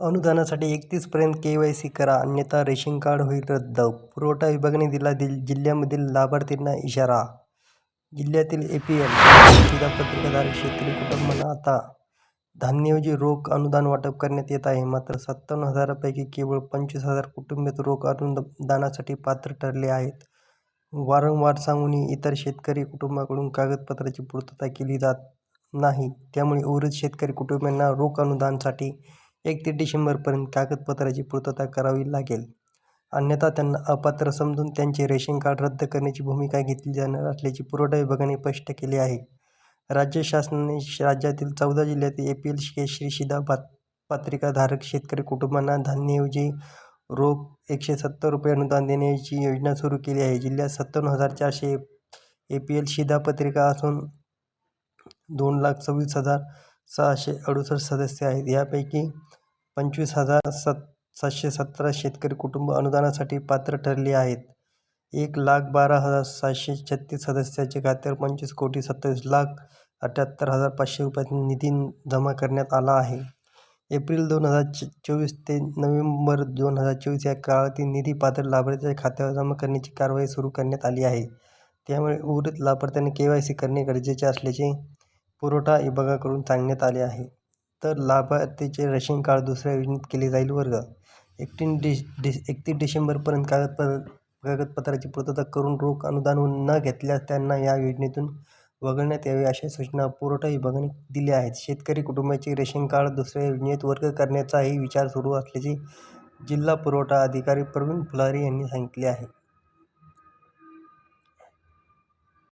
अनुदानासाठी एकतीसपर्यंत केवायसी करा अन्यथा रेशन कार्ड होईल रद्द. पुरवठा विभागाने दिला दिल जिल्ह्यामधील लाभार्थींना इशारा. जिल्ह्यातील एपीएल शिधापत्रिकाधारक शेतकरी कुटुंबांना आता धान्याऐवजी रोख अनुदान वाटप करण्यात येत आहे. मात्र सत्तावन्न हजारापैकी केवळ पंचवीस हजार कुटुंबेच रोख अनुदानासाठी पात्र ठरले आहेत. वारंवार सांगूनही इतर शेतकरी कुटुंबाकडून कागदपत्राची पूर्तता केली जात नाही. त्यामुळे उर्वरित शेतकरी कुटुंबांना रोख अनुदानासाठी एकतीस डिसेंबरपर्यंत कागदपत्राची पूर्तता करावी लागेल. अन्यथा त्यांना अपात्र समजून त्यांचे रेशन कार्ड रद्द करण्याची भूमिका घेतली जाणार असल्याचे पुरवठा विभागाने स्पष्ट केले आहे. राज्य शासनाने राज्यातील चौदा जिल्ह्यातील एपीएल केशरी पत्रिकाधारक शेतकरी कुटुंबांना धान्याऐवजी रोख एकशे सत्तर रुपये अनुदान देण्याची योजना सुरू केली आहे. जिल्ह्यात सत्तावन्न हजार चारशे ए पी एपीएल शिधापत्रिका असून दोन लाख सव्वीस हजार सहाशे अडुसष्ट सदस्य आहेत. यापैकी पंचवीस हजार सत सातशे सतरा शेतकरी कुटुंब अनुदानासाठी पात्र ठरली आहेत. एक लाख बारा हजार सातशे छत्तीस सदस्याचे खात्यावर पंचवीस कोटी सत्तावीस लाख अठ्ठ्याहत्तर हजार पाचशे रुपयाचा निधी जमा करण्यात आला आहे. एप्रिल दोन हजार च चोवीस ते नोव्हेंबर दोन हजार चोवीस या काळातील निधी पात्र लाभार्थ्याच्या खात्यावर जमा करण्याची कारवाई सुरू करण्यात आली आहे. त्यामुळे उर्वरित लाभार्थ्यांनी के वाय सी करणे गरजेचे असल्याचे पुरवठा विभागाकडून सांगण्यात आले आहे. तर लाभार्थीचे रेशन कार्ड दुसऱ्या योजनेत केले जाईल वर्ग. एकतीन डिस डिस एकतीस डिसेंबरपर्यंत कागदपत्र कागदपत्राची पूर्तता करून रोख अनुदान न घेतल्यास त्यांना या योजनेतून वगळण्यात यावे अशा सूचना पुरवठा विभागाने दिल्या आहेत. शेतकरी कुटुंबाचे रेशन कार्ड दुसऱ्या योजनेत वर्ग करण्याचाही विचार सुरू असल्याचे जिल्हा पुरवठा अधिकारी प्रवीण फुलारी यांनी सांगितले आहे.